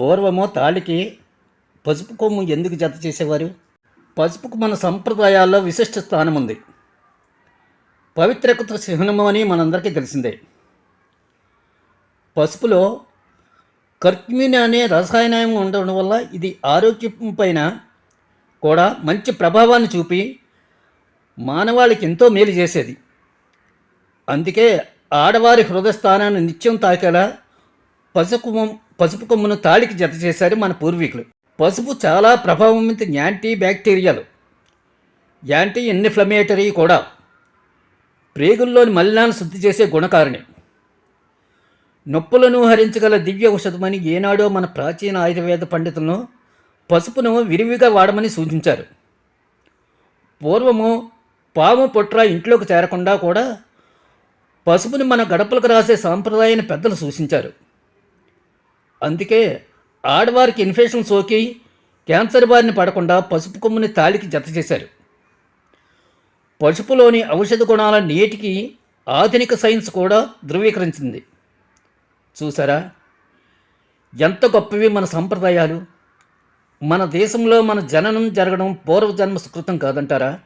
పూర్వము తాళికి పసుపు కొమ్ము ఎందుకు జత చేసేవారు? పసుపుకు మన సంప్రదాయాల్లో విశిష్ట స్థానం ఉంది పవిత్రకృత చిహ్నము అని మనందరికీ తెలిసిందే. పసుపులో కర్క్మిన్ అనే రసాయనం ఉండడం వల్ల ఇది ఆరోగ్యం పైన కూడా మంచి ప్రభావాన్ని చూపి మానవాళికి ఎంతో మేలు చేసేది. అందుకే ఆడవారి హృదయ స్థానాన్ని నిత్యం తాకేలా పసుపు పసుపు కొమ్మును తాళికి జత చేశారు మన పూర్వీకులు. పసుపు చాలా ప్రభావవంత యాంటీ బ్యాక్టీరియాలు. యాంటీ ఇన్ఫ్లమేటరీ కూడా. ప్రేగుల్లోని మలినాలను శుద్ధి చేసే గుణకారిణి. నొప్పులను హరించగల దివ్య ఔషధమని ఏనాడో మన ప్రాచీన ఆయుర్వేద పండితులను పసుపును విరివిగా వాడమని సూచించారు. పూర్వము పాము పుట్ర ఇంట్లోకి చేరకుండా కూడా పసుపుని మన గడపలకు రాసే సాంప్రదాయాన్ని పెద్దలు సూచించారు. అందుకే ఆడవారికి ఇన్ఫెక్షన్ సోకి క్యాన్సర్ బారిన పడకుండా పసుపు కొమ్ముని తాళికి జత చేశారు. పసుపులోని ఔషధ గుణాల నేటికి ఆధునిక సైన్స్ కూడా ధృవీకరించింది. చూసారా? ఎంత గొప్పవి మన సంప్రదాయాలు. మన దేశంలో మన జననం జరగడం పూర్వజన్మ సుకృతం కాదంటారా?